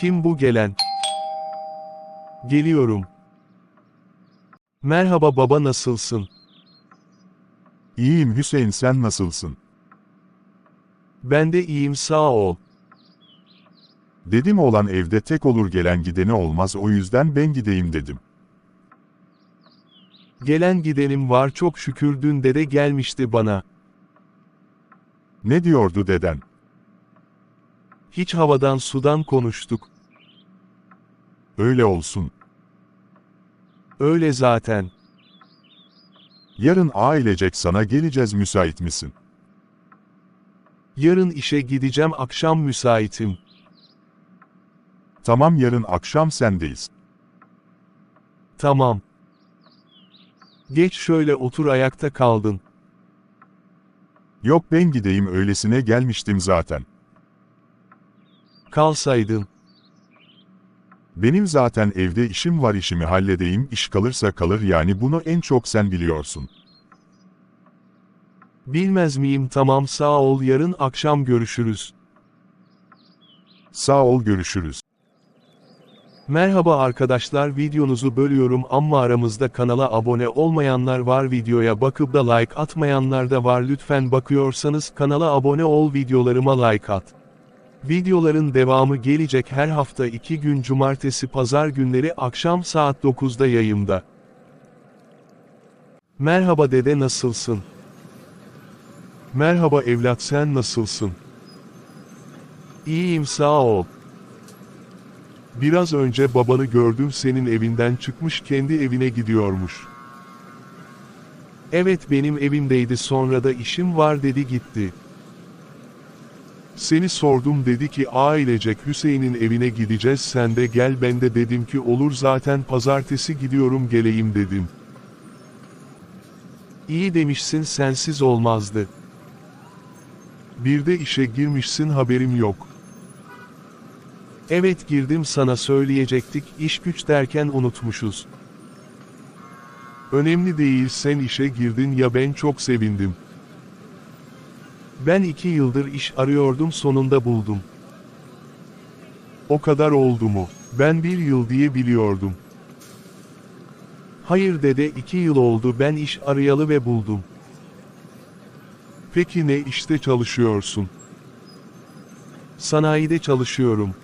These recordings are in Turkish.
Kim bu gelen? Geliyorum. Merhaba baba nasılsın? İyiyim Hüseyin sen nasılsın? Ben de iyiyim sağ ol. Dedim olan evde tek olur gelen gideni olmaz o yüzden ben gideyim dedim. Gelen gidenim var çok şükür dün dede gelmişti bana. Ne diyordu deden? Hiç havadan sudan konuştuk. Öyle olsun. Öyle zaten. Yarın ailecek sana geleceğiz müsait misin? Yarın işe gideceğim akşam müsaitim. Tamam yarın akşam sendeyiz. Tamam. Geç şöyle otur ayakta kaldın. Yok ben gideyim öylesine gelmiştim zaten. Kalsaydın. Benim zaten evde işim var işimi halledeyim iş kalırsa kalır yani bunu en çok sen biliyorsun. Bilmez miyim tamam sağ ol yarın akşam görüşürüz. Sağ ol görüşürüz. Merhaba arkadaşlar videonuzu bölüyorum ama aramızda kanala abone olmayanlar var videoya bakıp da like atmayanlar da var lütfen bakıyorsanız kanala abone ol videolarıma like at. Videoların devamı gelecek her hafta 2 gün cumartesi pazar günleri akşam saat 9'da yayımda. Merhaba dede nasılsın? Merhaba evlat sen nasılsın? İyiyim sağ ol. Biraz önce babanı gördüm senin evinden çıkmış kendi evine gidiyormuş. Evet benim evimdeydi sonra da işim var dedi gitti. Seni sordum dedi ki ailecek Hüseyin'in evine gideceğiz sen de gel ben de dedim ki olur zaten pazartesi gidiyorum geleyim dedim. İyi demişsin sensiz olmazdı. Bir de işe girmişsin haberim yok. Evet girdim sana söyleyecektik iş güç derken unutmuşuz. Önemli değil sen işe girdin ya ben çok sevindim. Ben iki yıldır iş arıyordum sonunda buldum. O kadar oldu mu? Ben bir yıl diye biliyordum. Hayır dede iki yıl oldu ben iş arayalı ve buldum. Peki ne işte çalışıyorsun? Sanayide çalışıyorum.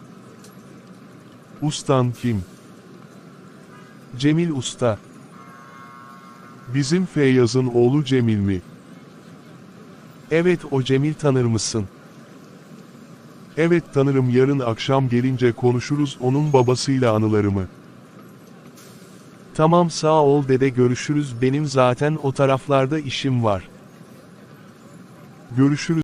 Ustan kim? Cemil Usta. Bizim Feyyaz'ın oğlu Cemil mi? Evet o Cemil tanır mısın? Evet tanırım yarın akşam gelince konuşuruz onun babasıyla anılarımı. Tamam sağ ol dede görüşürüz benim zaten o taraflarda işim var. Görüşürüz.